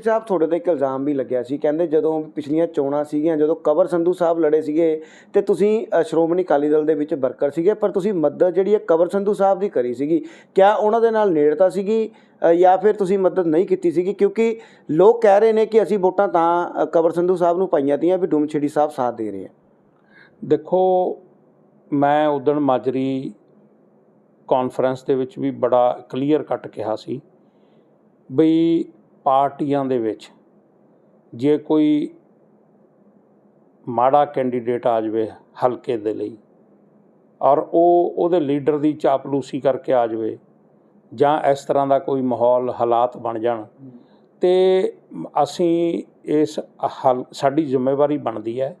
ਸਾਹਿਬ ਤੁਹਾਡੇ ਤੇ ਇੱਕ ਇਲਜ਼ਾਮ ਵੀ ਲੱਗਿਆ ਸੀ। ਕਹਿੰਦੇ ਜਦੋਂ ਪਿਛਲੀਆਂ ਚੋਣਾਂ ਸੀਗੀਆਂ ਜਦੋਂ ਕਵਰ ਸੰਧੂ ਸਾਹਿਬ ਲੜੇ ਸੀਗੇ ਤੇ ਤੁਸੀਂ ਸ਼੍ਰੋਮਣੀ ਅਕਾਲੀ ਦਲ ਦੇ ਵਿੱਚ ਵਰਕਰ ਸੀਗੇ ਪਰ ਤੁਸੀਂ ਮਦਦ ਜਿਹੜੀ ਹੈ ਕਵਰ ਸੰਧੂ ਸਾਹਿਬ ਦੀ ਕਰੀ ਸੀਗੀ। ਕਿਆ ਉਹਨਾਂ ਦੇ ਨਾਲ ਨੇੜਤਾ ਸੀਗੀ ਜਾਂ ਫਿਰ ਤੁਸੀਂ ਮਦਦ ਨਹੀਂ ਕੀਤੀ ਸੀਗੀ? ਕਿਉਂਕਿ ਲੋਕ ਕਹਿ ਰਹੇ ਨੇ ਕਿ ਅਸੀਂ ਵੋਟਾਂ ਤਾਂ ਅ, ਕਵਰ ਸੰਧੂ ਸਾਹਿਬ ਨੂੰ ਪਾਈਆਂ ਤੀਆਂ ਵੀ ਡੂਮਛੇੜੀ ਸਾਹਿਬ ਸਾਥ ਦੇ ਰਹੇ ਆ। ਦੇਖੋ ਮੈਂ ਉਦਣ ਮਾਜਰੀ ਕਾਨਫਰੰਸ ਦੇ ਵਿੱਚ ਵੀ ਬੜਾ ਕਲੀਅਰ ਕੱਟ ਕਿਹਾ ਸੀ ਬਈ ਪਾਰਟੀਆਂ ਦੇ ਵਿੱਚ ਜੇ ਕੋਈ ਮਾੜਾ ਕੈਂਡੀਡੇਟ ਆ ਜਾਵੇ ਹਲਕੇ ਦੇ ਲਈ ਔਰ ਉਹ ਉਹਦੇ ਲੀਡਰ ਦੀ ਚਾਪਲੂਸੀ ਕਰਕੇ ਆ ਜਾਵੇ ਜਾਂ ਇਸ ਤਰ੍ਹਾਂ ਦਾ ਕੋਈ ਮਾਹੌਲ, ਹਾਲਾਤ ਬਣ ਜਾਣ, ਤੇ ਅਸੀਂ ਇਸ ਹਲ, ਸਾਡੀ ਜ਼ਿੰਮੇਵਾਰੀ ਬਣਦੀ ਹੈ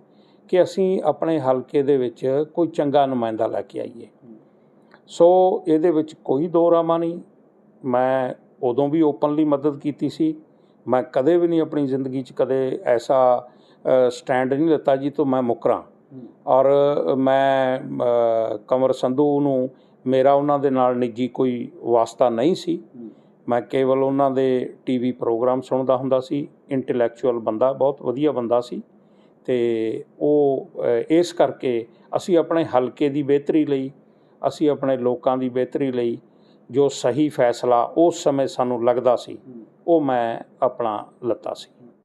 ਕਿ ਅਸੀਂ ਆਪਣੇ ਹਲਕੇ ਦੇ ਵਿੱਚ ਕੋਈ ਚੰਗਾ ਨੁਮਾਇੰਦਾ ਲੈ ਕੇ ਆਈਏ। ਸੋ ਇਹਦੇ ਵਿੱਚ ਕੋਈ ਦੋ ਰਾਮਾ ਨਹੀਂ, ਮੈਂ ਉਦੋਂ ਵੀ ਓਪਨਲੀ ਮਦਦ ਕੀਤੀ ਸੀ। ਮੈਂ ਕਦੇ ਵੀ ਨਹੀਂ ਆਪਣੀ ਜ਼ਿੰਦਗੀ 'ਚ ਕਦੇ ਐਸਾ ਸਟੈਂਡ ਨਹੀਂ ਲਿੱਤਾ ਜੀ ਤੋਂ ਮੈਂ ਮੁਕਰਾਂ। ਔਰ ਮੈਂ ਅ, ਕੰਵਰ ਸੰਧੂ ਨੂੰ ਮੇਰਾ ਉਹਨਾਂ ਦੇ ਨਾਲ ਨਿੱਜੀ ਕੋਈ ਵਾਸਤਾ ਨਹੀਂ ਸੀ। ਮੈਂ ਕੇਵਲ ਉਹਨਾਂ ਦੇ ਟੀਵੀ ਪ੍ਰੋਗਰਾਮ ਸੁਣਦਾ ਹੁੰਦਾ ਸੀ। ਇੰਟੈਲੈਕਚੁਅਲ ਬੰਦਾ ਬਹੁਤ ਵਧੀਆ ਬੰਦਾ ਸੀ। ਤੇ ਉਹ ਇਸ ਕਰਕੇ ਅਸੀਂ ਆਪਣੇ ਹਲਕੇ ਦੀ ਬਿਹਤਰੀ ਲਈ ਅਸੀਂ ਆਪਣੇ ਲੋਕਾਂ ਦੀ ਬਿਹਤਰੀ ਲਈ ਜੋ ਸਹੀ ਫੈਸਲਾ ਉਸ ਸਮੇਂ ਸਾਨੂੰ ਲੱਗਦਾ ਸੀ ਉਹ ਮੈਂ ਆਪਣਾ ਲੱਤਾ ਸੀ।